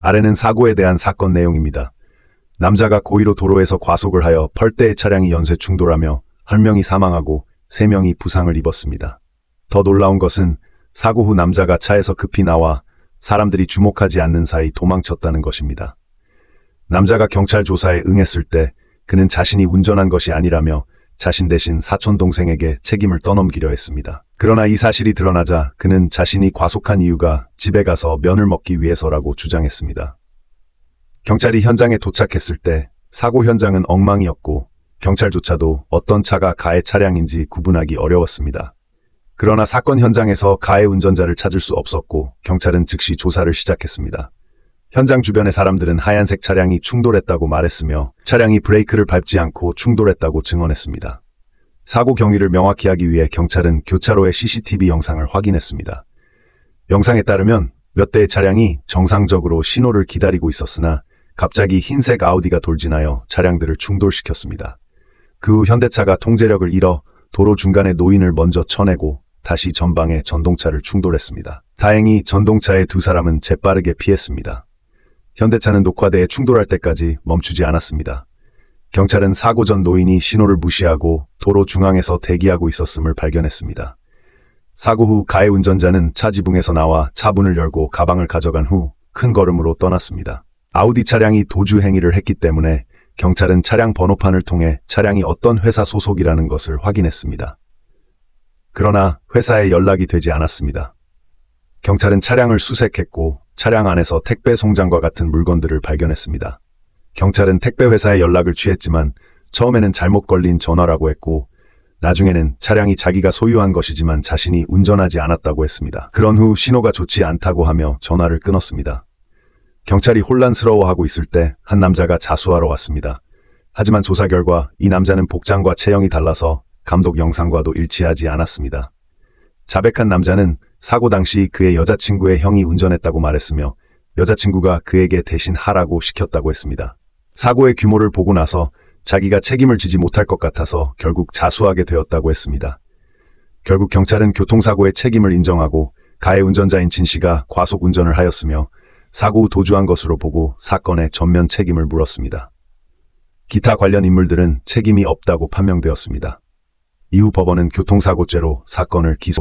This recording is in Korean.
아래는 사고에 대한 사건 내용입니다. 남자가 고의로 도로에서 과속을 하여 펄대의 차량이 연쇄 충돌하며 한 명이 사망하고 세 명이 부상을 입었습니다. 더 놀라운 것은 사고 후 남자가 차에서 급히 나와 사람들이 주목하지 않는 사이 도망쳤다는 것입니다. 남자가 경찰 조사에 응했을 때 그는 자신이 운전한 것이 아니라며 자신 대신 사촌 동생에게 책임을 떠넘기려 했습니다. 그러나 이 사실이 드러나자 그는 자신이 과속한 이유가 집에 가서 면을 먹기 위해서라고 주장했습니다. 경찰이 현장에 도착했을 때 사고 현장은 엉망이었고 경찰조차도 어떤 차가 가해 차량인지 구분하기 어려웠습니다. 그러나 사건 현장에서 가해 운전자를 찾을 수 없었고 경찰은 즉시 조사를 시작했습니다. 현장 주변의 사람들은 하얀색 차량이 충돌했다고 말했으며 차량이 브레이크를 밟지 않고 충돌했다고 증언했습니다. 사고 경위를 명확히 하기 위해 경찰은 교차로의 CCTV 영상을 확인했습니다. 영상에 따르면 몇 대의 차량이 정상적으로 신호를 기다리고 있었으나 갑자기 흰색 아우디가 돌진하여 차량들을 충돌시켰습니다. 그 후 현대차가 통제력을 잃어 도로 중간에 노인을 먼저 쳐내고 다시 전방에 전동차를 충돌했습니다. 다행히 전동차의 두 사람은 재빠르게 피했습니다. 현대차는 녹화대에 충돌할 때까지 멈추지 않았습니다. 경찰은 사고 전 노인이 신호를 무시하고 도로 중앙에서 대기하고 있었음을 발견했습니다. 사고 후 가해 운전자는 차 지붕에서 나와 차 문을 열고 가방을 가져간 후 큰 걸음으로 떠났습니다. 아우디 차량이 도주 행위를 했기 때문에 경찰은 차량 번호판을 통해 차량이 어떤 회사 소속이라는 것을 확인했습니다. 그러나 회사에 연락이 되지 않았습니다. 경찰은 차량을 수색했고 차량 안에서 택배 송장과 같은 물건들을 발견했습니다. 경찰은 택배 회사에 연락을 취했지만 처음에는 잘못 걸린 전화라고 했고 나중에는 차량이 자기가 소유한 것이지만 자신이 운전하지 않았다고 했습니다. 그런 후 신호가 좋지 않다고 하며 전화를 끊었습니다. 경찰이 혼란스러워하고 있을 때 한 남자가 자수하러 왔습니다. 하지만 조사 결과 이 남자는 복장과 체형이 달라서 감독 영상과도 일치하지 않았습니다. 자백한 남자는 사고 당시 그의 여자친구의 형이 운전했다고 말했으며 여자친구가 그에게 대신 하라고 시켰다고 했습니다. 사고의 규모를 보고 나서 자기가 책임을 지지 못할 것 같아서 결국 자수하게 되었다고 했습니다. 결국 경찰은 교통사고의 책임을 인정하고 가해 운전자인 진 씨가 과속 운전을 하였으며 사고 후 도주한 것으로 보고 사건의 전면 책임을 물었습니다. 기타 관련 인물들은 책임이 없다고 판명되었습니다. 이후 법원은 교통사고죄로 사건을 기소